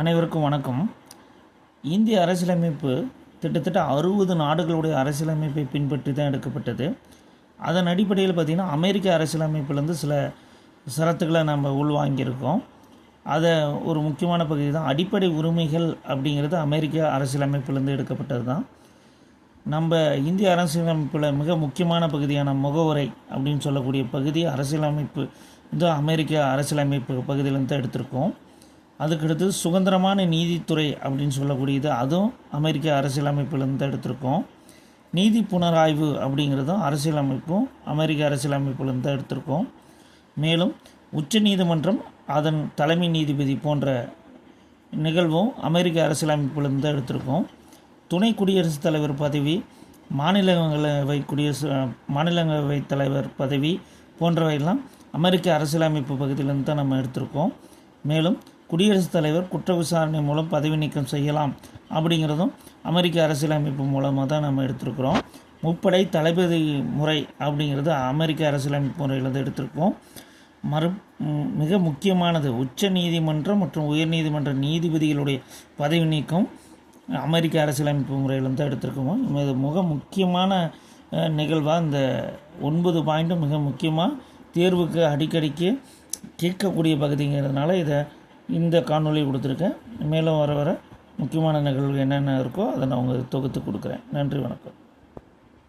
அனைவருக்கும் வணக்கம். இந்திய அரசியலமைப்பு கிட்டத்தட்ட அறுபது நாடுகளுடைய அரசியலமைப்பை பின்பற்றி தான் எடுக்கப்பட்டது. அதன் அடிப்படையில் பார்த்திங்கன்னா அமெரிக்க அரசியலமைப்புலேருந்து சில சரத்துக்களை நம்ம உள்வாங்கியிருக்கோம். அதை ஒரு முக்கியமான பகுதி தான் அடிப்படை உரிமைகள் அப்படிங்கிறது அமெரிக்க அரசியலமைப்புலேருந்து எடுக்கப்பட்டது தான். நம்ம இந்திய அரசியலமைப்பில் மிக முக்கியமான பகுதியான முகவுரை அப்படின்னு சொல்லக்கூடிய பகுதி அரசியலமைப்பு இந்த அமெரிக்க அரசியலமைப்பு பகுதியிலேருந்து தான் எடுத்திருக்கோம். அதுக்கடுத்து சுதந்திரமான நீதித்துறை அப்படின்னு சொல்லக்கூடியது. அதுவும் அமெரிக்க அரசியலமைப்பிலேருந்து தான் எடுத்திருக்கோம். நீதி புனராய்வு அப்படிங்கிறதும் அரசியலமைப்பும் அமெரிக்க அரசியலமைப்பிலேருந்து தான் எடுத்திருக்கோம். மேலும் உச்ச நீதிமன்றம் அதன் தலைமை நீதிபதி போன்ற நிகழ்வும் அமெரிக்க அரசியலமைப்பிலிருந்து தான் எடுத்திருக்கோம். துணை குடியரசுத் தலைவர் பதவி மாநிலங்களவை குடியரசு மாநிலங்களவை தலைவர் பதவி போன்றவையெல்லாம் அமெரிக்க அரசியலமைப்பு பகுதியிலேருந்து தான் நம்ம எடுத்திருக்கோம். மேலும் குடியரசுத் தலைவர் குற்ற விசாரணை மூலம் பதவி நீக்கம் செய்யலாம் அப்படிங்கிறதும் அமெரிக்க அரசியலமைப்பு மூலமாக தான் நம்ம எடுத்திருக்கிறோம். முப்படை தளபதி முறை அப்படிங்கிறது அமெரிக்க அரசியலமைப்பு முறையில் தான் எடுத்திருக்கோம். மறு மிக முக்கியமானது உச்ச நீதிமன்றம் மற்றும் உயர்நீதிமன்ற நீதிபதிகளுடைய பதவி நீக்கம் அமெரிக்க அரசியலமைப்பு முறையிலிருந்து தான் எடுத்திருக்கோம். இது மிக முக்கியமான நிகழ்வாக இந்த ஒன்பது பாயிண்ட்டும் மிக முக்கியமாக தேர்வுக்கு அடிக்கடிக்கு கேட்கக்கூடிய பகுதிங்கிறதுனால இதை இந்த காணொலி கொடுத்துருக்கேன். மேலும் வர வர முக்கியமான நிகழ்வு என்னென்ன இருக்கோ அதை நான் உங்களுக்கு தொகுத்து கொடுக்குறேன். நன்றி வணக்கம்.